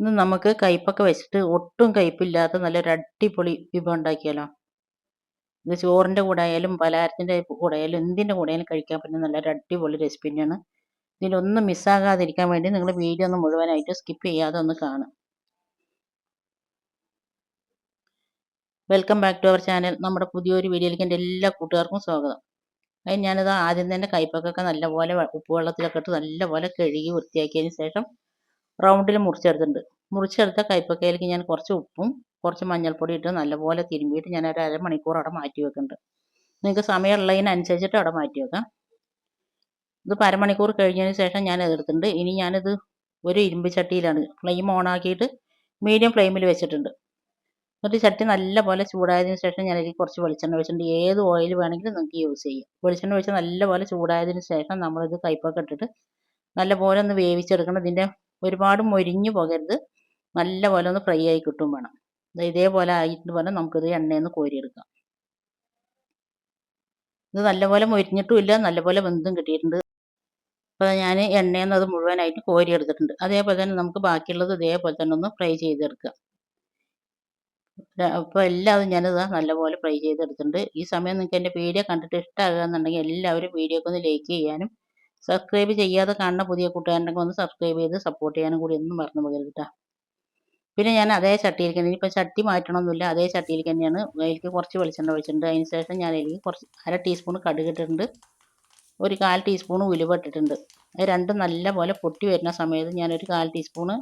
ഇന്ന് നമുക്ക് കയ്പ്പൊക്കെ വെച്ചിട്ട് ഒട്ടും കയ്പ്പില്ലാത്ത നല്ലൊരു അടിപൊളി വിഭവം ഉണ്ടാക്കിയാലോ? ഇത് ചോറിന്റെ കൂടെ ആയാലും പലഹാരത്തിന്റെ കൂടെ ആയാലും എന്തിന്റെ കൂടെ ആയാലും കഴിക്കാൻ പറ്റുന്ന നല്ലൊരു അടിപൊളി റെസിപ്പി തന്നെയാണ്. ഇതിലൊന്നും മിസ്സാകാതിരിക്കാൻ വേണ്ടി നിങ്ങൾ വീഡിയോ ഒന്ന് മുഴുവനായിട്ട് സ്കിപ്പ് ചെയ്യാതെ ഒന്ന് കാണും welcome back to our channel നമ്മുടെ പുതിയൊരു വീഡിയോയിലേക്ക് എന്റെ എല്ലാ കൂട്ടുകാർക്കും സ്വാഗതം. അതിന് ഞാനിത് ആദ്യം തന്നെ കയ്പ്പൊക്കെ നല്ലപോലെ ഉപ്പുവെള്ളത്തിലൊക്കെ ഇട്ട് നല്ലപോലെ കഴുകി വൃത്തിയാക്കിയതിന് ശേഷം റൗണ്ടിൽ മുറിച്ചെടുത്തിട്ടുണ്ട്. മുറിച്ചെടുത്ത കയ്പ്പക്കയിലേക്ക് ഞാൻ കുറച്ച് ഉപ്പും കുറച്ച് മഞ്ഞൾപ്പൊടി ഇട്ട് നല്ലപോലെ തിരുമ്പിയിട്ട് ഞാൻ ഒരു അരമണിക്കൂർ അവിടെ മാറ്റി വെക്കുന്നുണ്ട്. നിങ്ങൾക്ക് സമയമുള്ളതിനനുസരിച്ചിട്ട് അവിടെ മാറ്റി വെക്കാം. ഇത് അരമണിക്കൂർ കഴിഞ്ഞതിന് ശേഷം ഞാൻ എടുത്തിട്ടുണ്ട് ഇനി ഞാനിത് ഒരു ഇരുമ്പ് ചട്ടിയിലാണ് ഫ്ലെയിം ഓണാക്കിയിട്ട് മീഡിയം ഫ്ലെയിമിൽ വെച്ചിട്ടുണ്ട്. എന്നിട്ട് ചട്ടി നല്ലപോലെ ചൂടായതിനു ശേഷം ഞാൻ ഇതിൽ കുറച്ച് വെളിച്ചെണ്ണ വെച്ചിട്ടുണ്ട് ഏത് ഓയിൽ വേണമെങ്കിലും നിങ്ങൾക്ക് യൂസ് ചെയ്യാം. വെളിച്ചെണ്ണ വെച്ച് നല്ലപോലെ ചൂടായതിനു ശേഷം നമ്മളിത് കയ്പ്പൊക്കെ ഇട്ടിട്ട് നല്ലപോലെ ഒന്ന് വേവിച്ചെടുക്കണം. ഇതിന്റെ ഒരുപാട് മൊരിഞ്ഞു പോകരുത്. നല്ലപോലെ ഒന്ന് ഫ്രൈ ആയി കിട്ടും വേണം. ഇതേപോലെ ആയിട്ട് വേണം നമുക്കിത് എണ്ണയിൽ നിന്ന് കോരിയെടുക്കാം. ഇത് നല്ലപോലെ മൊരിഞ്ഞിട്ടും ഇല്ല നല്ലപോലെ വെന്തും കിട്ടിയിട്ടുണ്ട്. അപ്പോൾ ഞാൻ എണ്ണയിൽ നിന്ന് അത് മുഴുവനായിട്ട് കോരിയെടുത്തിട്ടുണ്ട്. അതേപോലെ തന്നെ നമുക്ക് ബാക്കിയുള്ളത് ഇതേപോലെ തന്നെ ഒന്ന് ഫ്രൈ ചെയ്തെടുക്കാം. അപ്പോൾ എല്ലാം എല്ലാതും ഞാനിത് നല്ലപോലെ ഫ്രൈ ചെയ്തെടുത്തിട്ടുണ്ട്. ഈ സമയം നിങ്ങൾക്ക് എന്റെ വീഡിയോ കണ്ടിട്ട് ഇഷ്ടമാകുക എന്നുണ്ടെങ്കിൽ എല്ലാവരും വീഡിയോക്കൊന്ന് ലൈക്ക് ചെയ്യാനും സബ്സ്ക്രൈബ് ചെയ്യാതെ കാണുന്ന പുതിയ കൂട്ടുകാരുണ്ടെങ്കിൽ ഒന്ന് സബ്സ്ക്രൈബ് ചെയ്ത് സപ്പോർട്ട് ചെയ്യാനും കൂടി ഒന്നും മറന്നു പോകരുത് കേട്ടോ. പിന്നെ ഞാൻ അതേ ചട്ടിയിൽ തന്നെ ഇപ്പോൾ ചട്ടി മാറ്റണമൊന്നുമില്ല അതേ ചട്ടിയിൽ തന്നെയാണ്. അതിലേക്ക് കുറച്ച് വെളിച്ചെണ്ണ ഒഴിച്ചിട്ടുണ്ട്. അതിന് ശേഷം ഞാൻ അതിലേക്ക് കുറച്ച് അര ടീസ്പൂൺ കടുക് ഇട്ടിട്ടുണ്ട്. ഒരു കാൽ ടീസ്പൂൺ ഉലുവ ഇട്ടിട്ടുണ്ട്. അത് രണ്ടും നല്ല പോലെ പൊട്ടി വരുന്ന സമയത്ത് ഞാനൊരു കാൽ ടീസ്പൂണ്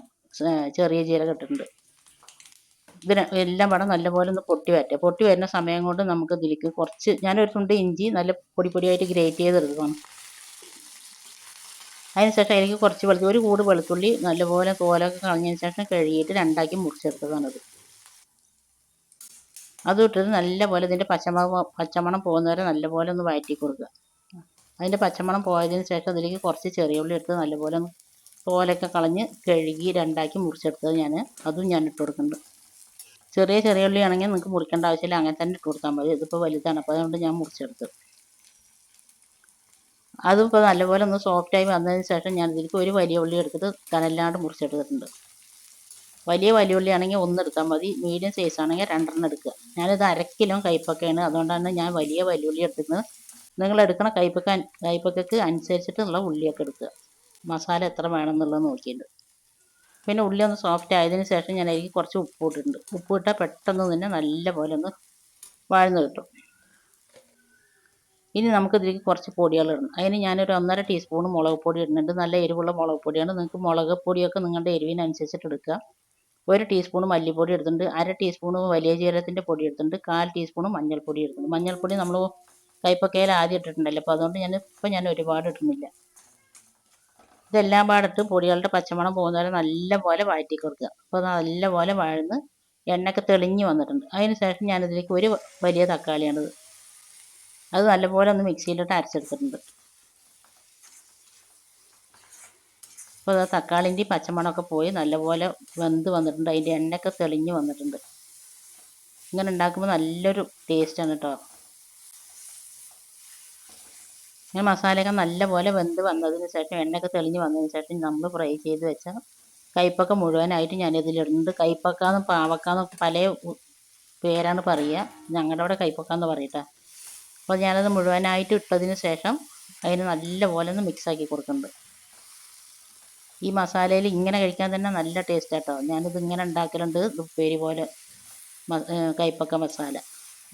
ചെറിയ ജീരകം ഇട്ടിട്ടുണ്ട്. ഇതിന് എല്ലാം പടം നല്ലപോലെ ഒന്ന് പൊട്ടി വരട്ടെ. പൊട്ടി വരുന്ന സമയം കൊണ്ട് നമുക്ക് ഇതിലേക്ക് കുറച്ച് ഞാനൊരു തുണ്ട് ഇഞ്ചി നല്ല പൊടി പൊടിയായിട്ട് ഗ്രേറ്റ് ചെയ്തെടുക്കണം അതിന് ശേഷം അതിലേക്ക് കുറച്ച് വെളുത്തുള്ളി ഒരു കൂട് വെളുത്തുള്ളി നല്ലപോലെ തോലൊക്കെ കളഞ്ഞതിന് ശേഷം കഴുകിയിട്ട് രണ്ടാക്കി മുറിച്ചെടുത്തതാണത്. അതും ഇട്ടിട്ട് നല്ലപോലെ ഇതിന്റെ പച്ചമണം പച്ചമണം പോകുന്നവരെ നല്ലപോലെ ഒന്ന് വഴറ്റി കൊടുക്കുക. അതിന്റെ പച്ചമണം പോയതിന് ശേഷം അതിലേക്ക് കുറച്ച് ചെറിയ ഉള്ളി എടുത്ത് നല്ലപോലെ ഒന്ന് തോലൊക്കെ കളഞ്ഞ് കഴുകി രണ്ടാക്കി മുറിച്ചെടുത്തത് ഞാൻ അതും ഞാൻ ഇട്ട് കൊടുക്കുന്നുണ്ട്. ചെറിയ ചെറിയ ഉള്ളി ആണെങ്കിൽ നിങ്ങൾക്ക് മുറിക്കേണ്ട ആവശ്യമില്ല. അങ്ങനെ തന്നെ ഇട്ട് കൊടുത്താൽ മതി. ഇതിപ്പോൾ വലുതാണ്. അപ്പോൾ അതുകൊണ്ട് ഞാൻ മുറിച്ചെടുത്തു. അതിപ്പോൾ നല്ലപോലെ ഒന്ന് സോഫ്റ്റായി വന്നതിന് ശേഷം ഞാൻ ഇതിലേക്ക് ഒരു വലിയ ഉള്ളി എടുത്തിട്ട് കനല്ലാണ്ട് മുറിച്ചെടുത്തിട്ടുണ്ട്. വലിയ വലിയ ഉള്ളി ആണെങ്കിൽ ഒന്ന് എടുത്താൽ മതി മീഡിയം സൈസ് ആണെങ്കിൽ രണ്ടെണ്ണം എടുക്കുക. ഞാനിത് അരക്കിലോ കിലോ കയ്പക്കയാണ് അതുകൊണ്ടാണ് ഞാൻ വലിയ വലിയ ഉള്ളി എടുക്കുന്നത് നിങ്ങൾ എടുക്കണ കയ്പക്ക കയ്പക്കക്ക് അനുസരിച്ചിട്ടുള്ള ഉള്ളിയൊക്കെ എടുക്കുക. മസാല എത്ര വേണമെന്നുള്ളത് നോക്കിയിട്ട്. പിന്നെ ഉള്ളി ഒന്ന് സോഫ്റ്റ് ആയതിനു ശേഷം ഞാൻ അതിലേക്ക് കുറച്ച് ഉപ്പ് ഇട്ടിട്ടുണ്ട്. ഉപ്പ് ഇട്ടാൽ പെട്ടെന്ന് തന്നെ നല്ല പോലെ ഒന്ന് വഴന്ന് കിട്ടും. ഇനി നമുക്ക് ഇതിലേക്ക് കുറച്ച് പൊടികൾ ഇടണം അതിന് ഞാനൊരു ഒന്നര ടീസ്പൂൺ മുളക് പൊടി ഇടുന്നുണ്ട്. നല്ല എരിവുള്ള മുളക് പൊടിയാണ്. നിങ്ങൾക്ക് മുളക് പൊടിയൊക്കെ നിങ്ങളുടെ എരിവിനനുസരിച്ചിട്ട് എടുക്കുക. ഒരു ടീസ്പൂൺ മല്ലിപ്പൊടി എടുത്തിട്ടുണ്ട്. അര ടീസ്പൂൺ വലിയ ജീരകത്തിന്റെ പൊടി എടുത്തിട്ടുണ്ട്. കാൽ ടീസ്പൂൺ മഞ്ഞൾപ്പൊടി എടുത്തിട്ടുണ്ട്. മഞ്ഞൾപ്പൊടി നമ്മൾ കൈപ്പക്കയിൽ ആദ്യം ഇട്ടിട്ടുണ്ടല്ലോ. അപ്പോൾ അതുകൊണ്ട് ഞാൻ ഇപ്പം ഞാൻ ഒരുപാട് ഇടുന്നില്ല. ഇതെല്ലാം പാടിട്ട് പൊടികളുടെ പച്ചമണം പോകുന്നവരെ നല്ലപോലെ വഴറ്റി കൊടുക്കുക അപ്പോൾ നല്ലപോലെ വഴന്ന് എണ്ണയൊക്കെ തെളിഞ്ഞ് വന്നിട്ടുണ്ട്. അതിന് ശേഷം ഞാനിതിലേക്ക് ഒരു വലിയ തക്കാളിയാണിത് അത് നല്ലപോലെ ഒന്ന് മിക്സിയിലിട്ട് അരച്ചെടുത്തിട്ടുണ്ട്. അപ്പോൾ അത് തക്കാളിന്റെ പച്ചമണമൊക്കെ പോയി നല്ലപോലെ വെന്ത് വന്നിട്ടുണ്ട്. അതിന്റെ എണ്ണയൊക്കെ തെളിഞ്ഞ് വന്നിട്ടുണ്ട്. ഇങ്ങനെ ഉണ്ടാക്കുമ്പോൾ നല്ലൊരു ടേസ്റ്റാണ് കേട്ടോ ഇങ്ങനെ മസാലയൊക്കെ നല്ലപോലെ വെന്ത് വന്നതിന് ശേഷം എണ്ണയൊക്കെ തെളിഞ്ഞ് വന്നതിന് ശേഷം നമ്മൾ ഫ്രൈ ചെയ്ത് വെച്ച കയ്പ്പൊക്കെ മുഴുവനായിട്ട് ഞാനിതിലിടുന്നുണ്ട് കയ്പ്പക്കാന്ന് പാവക്കാന്ന് പല പേരാണ് പറയുക. ഞങ്ങളുടെ അവിടെ കയ്പ്പക്കാന്ന് പറയട്ടെ അപ്പോൾ ഞാനത് മുഴുവനായിട്ട് ഇട്ടതിന് ശേഷം അതിന് നല്ലപോലെ ഒന്ന് മിക്സാക്കി കൊടുക്കുന്നുണ്ട്. ഈ മസാലയിൽ ഇങ്ങനെ കഴിക്കാൻ തന്നെ നല്ല ടേസ്റ്റ് ആട്ടോ. ഞാനിത് ഇങ്ങനെ ഉണ്ടാക്കലുണ്ട്. ഉപ്പേരി പോലെ കൈപ്പക്ക മസാല.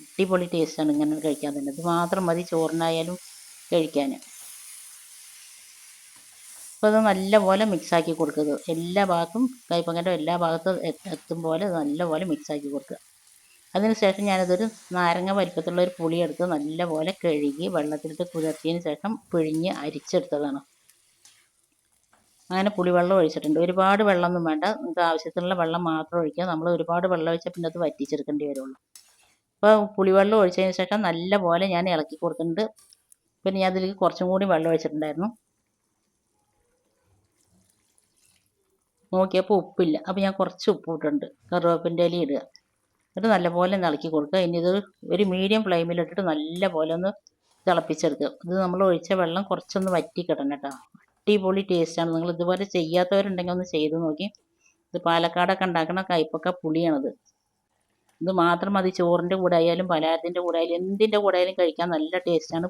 അടിപൊളി ടേസ്റ്റാണ് ഇങ്ങനെ കഴിക്കാൻ തന്നെ. ഇത് മാത്രം മതി ചോറിനായാലും കഴിക്കാൻ അപ്പോൾ അത് നല്ലപോലെ മിക്സാക്കി കൊടുക്കുക. എല്ലാ ഭാഗത്തും കൈപ്പക്കന്റെ എല്ലാ ഭാഗത്തും എത്തും പോലെ നല്ലപോലെ മിക്സാക്കി കൊടുക്കുക. അതിനുശേഷം ഞാനതൊരു നാരങ്ങ വലിപ്പത്തിലുള്ള ഒരു പുളി എടുത്ത് നല്ലപോലെ കഴുകി വെള്ളത്തിലിട്ട് കുതിർത്തിയതിന് ശേഷം പിഴിഞ്ഞ് അരിച്ചെടുത്തതാണ്. അങ്ങനെ പുളിവെള്ളം ഒഴിച്ചിട്ടുണ്ട്. ഒരുപാട് വെള്ളമൊന്നും വേണ്ട. നമുക്ക് ആവശ്യത്തിനുള്ള വെള്ളം മാത്രം ഒഴിക്കുക നമ്മൾ ഒരുപാട് വെള്ളം ഒഴിച്ചാൽ പിന്നെ അത് വറ്റിച്ചെടുക്കേണ്ടി വരുള്ളൂ. അപ്പോൾ പുളിവെള്ളം ഒഴിച്ചതിന് ശേഷം നല്ലപോലെ ഞാൻ ഇളക്കി കൊടുത്തിട്ടുണ്ട്. പിന്നെ ഞാൻ അതിലേക്ക് കുറച്ചും കൂടി വെള്ളം ഒഴിച്ചിട്ടുണ്ടായിരുന്നു. നോക്കിയപ്പോൾ ഉപ്പില്ല. അപ്പോൾ ഞാൻ കുറച്ച് ഉപ്പ് ഇട്ടിട്ടുണ്ട്. കറുവേപ്പിന്റെ ഇല ഇടുക എന്നിട്ട് നല്ലപോലെ ഇളക്കി കൊടുക്കുക. ഇനി ഇത് ഒരു മീഡിയം ഫ്ലെയിമിലിട്ടിട്ട് നല്ലപോലെ ഒന്ന് തിളപ്പിച്ചെടുക്കുക. ഇത് നമ്മൾ ഒഴിച്ച വെള്ളം കുറച്ചൊന്ന് വറ്റി കിടണം കേട്ടോ. അടിപൊളി ടേസ്റ്റാണ് നിങ്ങൾ ഇതുപോലെ ചെയ്യാത്തവരുണ്ടെങ്കിൽ ഒന്ന് ചെയ്ത് നോക്കി. ഇത് പാലക്കാടൊക്കെ ഉണ്ടാക്കുന്ന കയ്പൊക്കെ പുളിയാണിത്. ഇത് മാത്രം മതി. ചോറിന്റെ കൂടെ ആയാലും പലഹാരത്തിന്റെ കൂടെ ആയാലും എന്തിന്റെ കൂടെ ആയാലും കഴിക്കാൻ നല്ല ടേസ്റ്റാണ്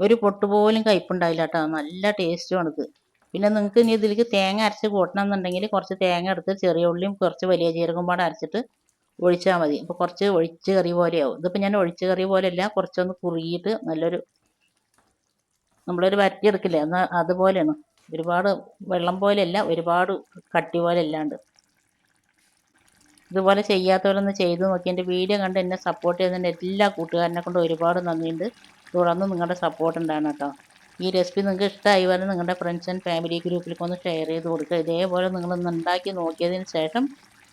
ഒരു പൊട്ടുപോലും കയ്പുണ്ടായില്ല കേട്ടോ. നല്ല ടേസ്റ്റുമാണിത് പിന്നെ നിങ്ങൾക്ക് ഇനി ഇതിലേക്ക് തേങ്ങ അരച്ച് കൂട്ടണം എന്നുണ്ടെങ്കിൽ കുറച്ച് തേങ്ങ എടുത്ത് ചെറിയ ഉള്ളിയും കുറച്ച് വലിയ ജീരകം പാടെ അരച്ചിട്ട് ഒഴിച്ചാൽ മതി. അപ്പോൾ കുറച്ച് ഒഴിച്ച് കറി പോലെയാവും. ഇതിപ്പോൾ ഞാൻ ഒഴിച്ച് കറി പോലെയല്ല കുറച്ചൊന്ന് കുറുകിയിട്ട് നല്ലൊരു നമ്മളൊരു വരട്ടിയെടുക്കില്ലേ? എന്നാൽ അതുപോലെയാണ്. ഒരുപാട് വെള്ളം പോലെയല്ല ഒരുപാട് കട്ടി പോലെ അല്ലാണ്ട് ഇതുപോലെ ചെയ്യാത്തവരൊന്ന് ചെയ്ത് നോക്കി. എന്റെ വീഡിയോ കണ്ട് എന്നെ സപ്പോർട്ട് ചെയ്യുന്നതിന്റെ എല്ലാ കൂട്ടുകാരനെ കൊണ്ട് ഒരുപാട് നന്ദിയുണ്ട്. തുടർന്ന് നിങ്ങളുടെ സപ്പോർട്ട് ഉണ്ടാകണം കേട്ടോ. ഈ റെസിപ്പി നിങ്ങൾക്ക് ഇഷ്ടമായി വരെ നിങ്ങളുടെ ഫ്രണ്ട്സ് ആൻഡ് ഫാമിലി ഗ്രൂപ്പിലേക്ക് ഒന്ന് ഷെയർ ചെയ്ത് കൊടുക്കുക. ഇതേപോലെ നിങ്ങളൊന്ന് ഉണ്ടാക്കി നോക്കിയതിന് ശേഷം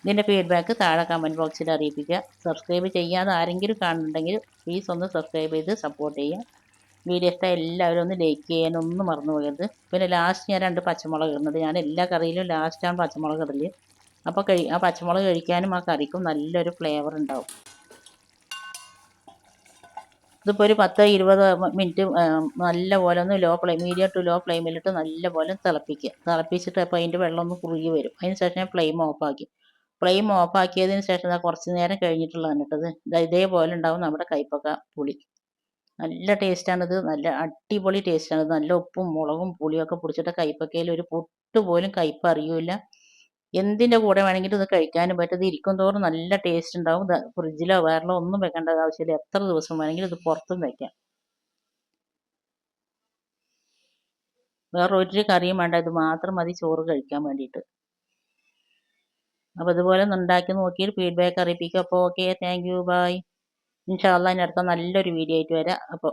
ഇതിന്റെ ഫീഡ്ബാക്ക് താഴെ കമന്റ് ബോക്സിൽ അറിയിപ്പിക്കുക. സബ്സ്ക്രൈബ് ചെയ്യാതെ ആരെങ്കിലും കാണുന്നുണ്ടെങ്കിൽ പ്ലീസ് ഒന്ന് സബ്സ്ക്രൈബ് ചെയ്ത് സപ്പോർട്ട് ചെയ്യുക. വീഡിയോ ഇഷ്ടം എല്ലാവരും ഒന്ന് ലൈക്ക് ചെയ്യാനൊന്നും മറന്നു പോകരുത്. പിന്നെ ലാസ്റ്റ് ഞാൻ രണ്ട് പച്ചമുളക് ഇടുന്നത്. ഞാൻ എല്ലാ കറിയിലും ലാസ്റ്റാണ് പച്ചമുളക് ഇടൽ. അപ്പോൾ കഴി ആ പച്ചമുളക് കഴിക്കാനും ആ കറിക്കും നല്ലൊരു ഫ്ലേവർ ഉണ്ടാവും. ഇതിപ്പോൾ ഒരു പത്ത് ഇരുപത് മിനിറ്റ് നല്ല പോലെ ഒന്ന് low flame medium to low ഫ്ലെയിമിലിട്ട് നല്ല പോലെ തിളപ്പിക്കുക. തിളപ്പിച്ചിട്ട് അപ്പോൾ അതിന്റെ വെള്ളം ഒന്ന് കുറുകി വരും. അതിന് ശേഷം ഞാൻ ഫ്ലെയിം ഓഫാക്കി ഫ്ലെയിം ഓഫാക്കിയതിന് ശേഷം ഞാൻ കുറച്ച് നേരം കഴിഞ്ഞിട്ടുള്ളതാണ് ഇട്ടത് ദാ ഇതേപോലെ ഉണ്ടാവും നമ്മുടെ കൈപ്പക്ക പുളി. നല്ല ടേസ്റ്റാണിത് നല്ല അടിപൊളി ടേസ്റ്റാണിത് നല്ല ഉപ്പും മുളകും പുളിയൊക്കെ പിടിച്ചിട്ട് കൈപ്പക്കയിൽ ഒരു പൊട്ട് പോലും കയ്പ്പ് അറിയൂല എന്തിന്റെ കൂടെ വേണമെങ്കിലും ഇത് കഴിക്കാനും പറ്റും. ഇത് ഇരിക്കും തോറും നല്ല ടേസ്റ്റ് ഉണ്ടാവും. ഫ്രിഡ്ജിലോ വേറിലോ ഒന്നും വെക്കേണ്ട ആവശ്യമില്ല. എത്ര ദിവസം വേണമെങ്കിലും ഇത് പുറത്തും വെക്കാം. വേറെ ഒരു കറിയും വേണ്ട. ഇത് മാത്രം മതി ചോറ് കഴിക്കാൻ വേണ്ടിയിട്ട്. അപ്പോൾ ഇതുപോലെ ഒന്ന് ഉണ്ടാക്കി നോക്കിയിട്ട് ഫീഡ്ബാക്ക് അറിയിപ്പിക്കും അപ്പോൾ ഓക്കെ താങ്ക് യു ബായ് ഇൻഷാല്ല ഇനി അടുത്ത നല്ലൊരു വീഡിയോ ആയിട്ട് വരാം. അപ്പോൾ